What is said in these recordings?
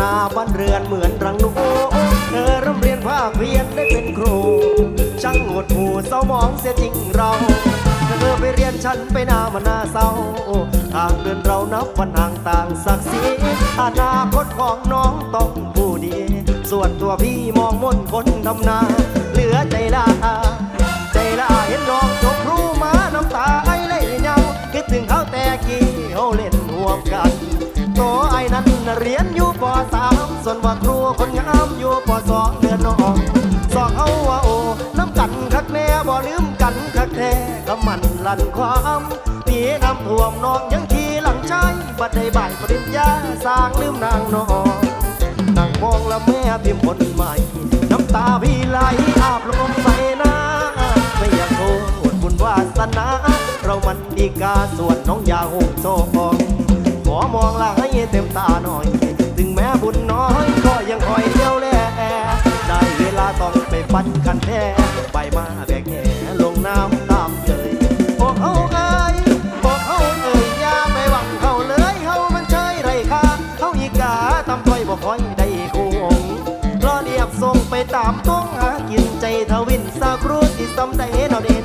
นาบ้านเรือนเหมือนรังนกเธอร่ำเรียนภาคเพียนได้เป็นครู ช่างหดหูเศร้ามองเสียจริงเราเธอไปเรียนฉันไปนามันนาเศร้า ทางเดินเรานับวันห่างต่างศักดิ์ศรีอนาคตของน้องต้องผู้ดี ส่วนตัวพี่มองมนคนทำนา เหลือใจลาใจละเห็นน้องจบรู้มาน้ำตาไอ้เลยเงาคิดถึงเขาแต่กี้เขาเล่นห่วมกันโตไอ้นั้นเรียน สามส่วนว่าครูคนงามอยู่ปสองเดือนน้องสองเอาว่าโอ้น้ำกันคักแน่บ่ลืมกันคักแท้ก็มันลั่นความตีน้ำท่วมน้องยังขี่หลังชายบัดได้บ่ายปริญญาสร้างลืมนางน้องนั่งมองและแม่พิมพ์คนใหม่น้ำตาพี่ไหลอาบลงใส่หน้าไม่อยากโทษบุญวาสนา เรามันดีกาส่วนน้องยาหงโซองขอมองละให้เต็มตาหน่อย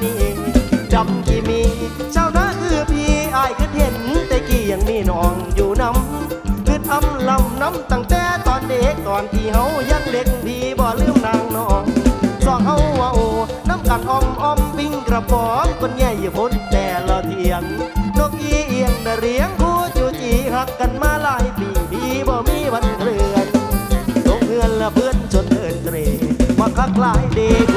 นี่จำกี่มีเจ้านาคือพี่อายคือเห็น แต่กี้ยังมีน้องอยู่น้ำคือทำลำน้ำตั้งแต่ตอนเด็กตอนที่เฮายังเด็กพี่บ่ลืมนางน้องสองเฮาว่าโอ้น้ำกันออมออมปิ้งกระป๋องคนแย่อยู่พ้นแต่ละเทียงนกอีเอียงได้เรียงคู่จูจีหักกันมาหลายปีพี่บ่มีวันเลื่อนตกเพื่อนละเพื่อนจนเอินเตรมาคักหลายเดกูเซเก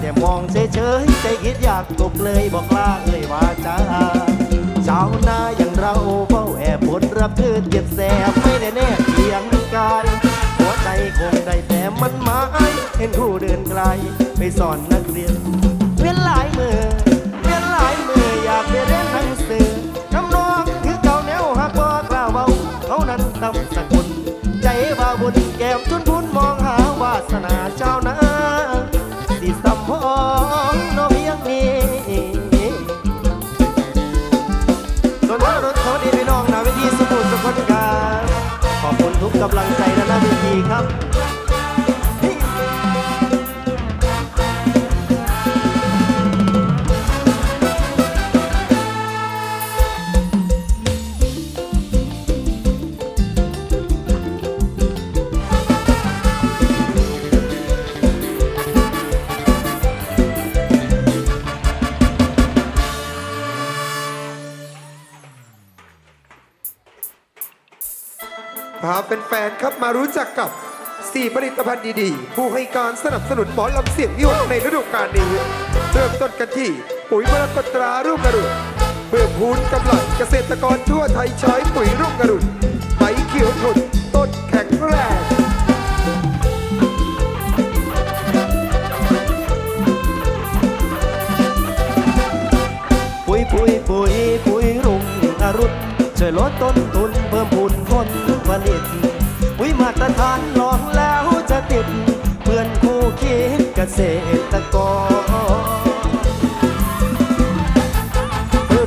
แต่มองเฉยเฉยๆใจคิดอยากตกเลยบอกลาเอ่ยว่าจ้าชาวนาอย่างเราเฝ้าแอบผลรับเธอเก็บแสบไม่ได้แน่เพียงการหัวใจคงได้แต่มันหมายเห็นผู้เดินไกลไปสอนนักเรียนเวียนหลายมือ ทุกกำลังใจและหน้าเวทีครับาเป็นแฟนๆครับมารู้จักกับ 4 ผลิตภัณฑ์ดีๆ ผู้ให้การสนับสนุนหมอลำเสียงนิวในฤดูกาลนี้ เริ่มต้นกันที่ปุ๋ยมรกตรารุ่งอรุณเพื่อพูนกำลังเกษตรกรทั่วไทยใช้ปุ๋ยรุ่งอรุณใบเขียวทนต้นแข็งแรงปุ๋ยปุ๋ยปุ๋ยปุ๋ยรุ่งอรุณช่วยลดต้นทุนเพิ่มพูน ยมานลองแล้วจะติดเพื่อนคู่คิดเกษตรกร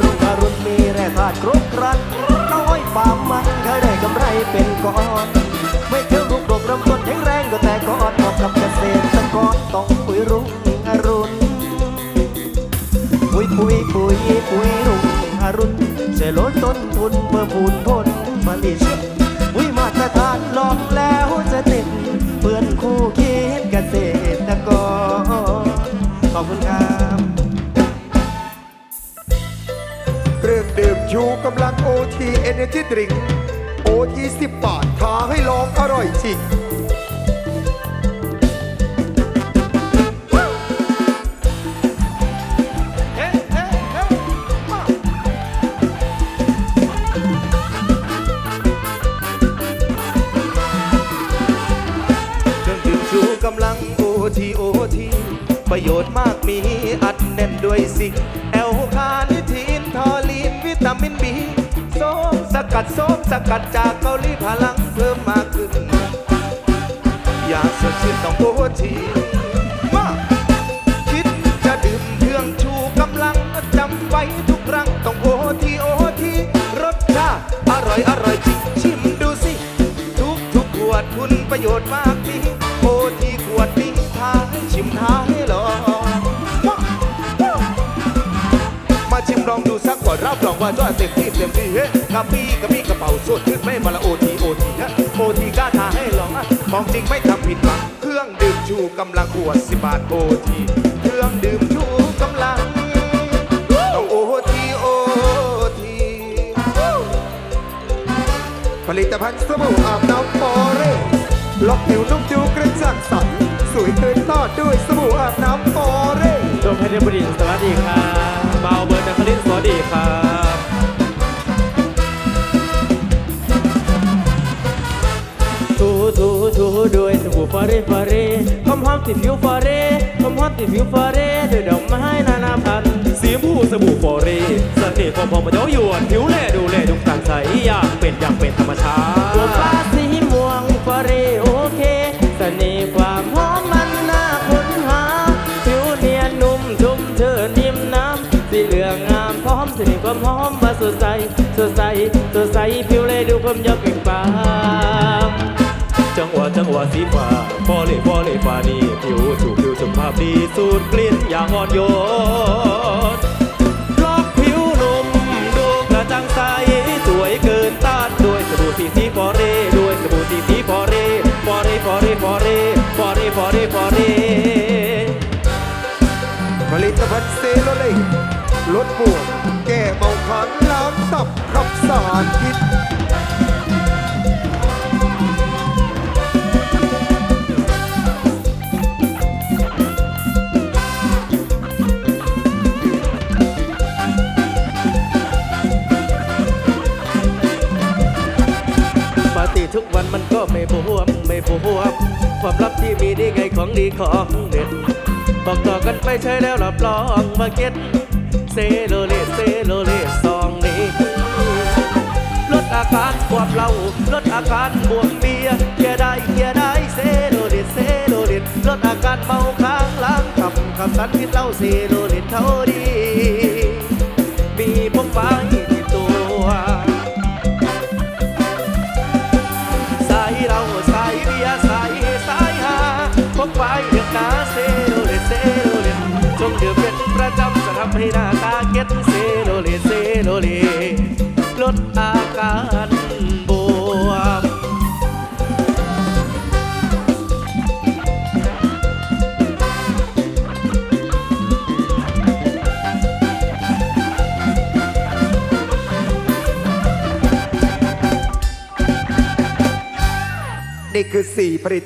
รุ่งอรุณมีแร่ธาตุครบครันน้อยปามันเคยได้กำไรเป็นก้อนไม่เที่ยวลูกดกรำต้นแข็งแรงก็แต่ก่อนเหมาะกับเกษตรกรต้องปุ๋ยรุ่งอรุณปุ๋ยปุ๋ยปุ๋ยปุ๋ยรุ่งอรุณช่วยลดต้นทุนเพิ่มพูนผลผลิต เครื่องดื่มชูกำลังโอทีเอเนจีดริงโอทีสิบบาทท้าให้ลองอร่อยจริงเครื่องดื่มชูกำลังโอทีโอทีประโยชน์มากมีอัดแน่นด้วยสิงแอลคาลิทีนทอลีนวิ ตามินบีโซมสกัดโซมสกัดจากเกา ว่าจ้อยเต็มที่เต็มที่เฮ้กับพี่กับพี่กระเป๋าสดขึ้นไม่มาละโอทีโอทีนะโอทีกล้าท้าให้ลองนะของจริงไม่ทำผิดหวังเครื่องดื่มชูกำลังขวดสิบบาทโอทีเครื่องดื่มชูกำลังต้องโอทีโอทีผลิตภัณฑ์สบู่อาบน้ำฟอเรสล็อกผิวนุ่มจูกระจ่างใสสวยเกินต้านด้วยสบู่อาบน้ำฟอเรสโดมเพชรบุรีสวัสดีครับเบาเบิร์ดนักคลินสวัสดีครับ ด้วยสบู่ฟอเรฟอเรหอมหอมติดผิวฟอเรหอมหอมติดผิวฟอเรด้วยดอกไม้นานาพันธุ์สีชมพูสบู่ฟอเรเสน่ห์ของผมมันเย้ายวนผิวแลดูแลดูต่างใสอยากเป็นอยากเป็นธรรมชาติตัวฟ้าสีม่วงฟอเรโอเคเสน่ห์ความหอมมันน่าค้นหาผิวเนียนนุ่มชุ่มเชิญนิ่มน้ำสีเหลืองงามพร้อมสนิทความหอมมาสดใสสดใสสดใสผิวเลดูความยอมเปล่งปลั่ง จังหวะจังหวะสีฟ้าฟอเลยฟอเลยฟ้านี่ผิวถูกผิวสุขภาพดีสูดกลิ่นอย่างอ่อนโยนล็อกผิวนุ่มดูกระจ่างใสสวยเกินต้านด้วยสบู่สีสีฟอเร่ด้วยสบู่สีสีฟอเร่ฟอเร่ฟอเร่ฟอเร่ฟอเร่ฟอเร่ฟอเร่ผลิตภัณฑ์เซโลเล่ลดบวมแก้เมาขันล้างตับขับสารพิษ มันก็ไม่บวมไม่บวมความลับที่มีนี่ไงของดีของเด็ด บอกต่อกันไปใช้แล้วรับรองมาเก็ตเซโลเลเซโลเลซองนี้ลดอาการความเหลาลดอาการบวมเบียเกียได้เกียได้เซโลเลเซโลเลลดอาการเมาค้างล้างขับขับสันพิษเล้าเซโลเลเท่าดี นี่คือ 4 ผลิต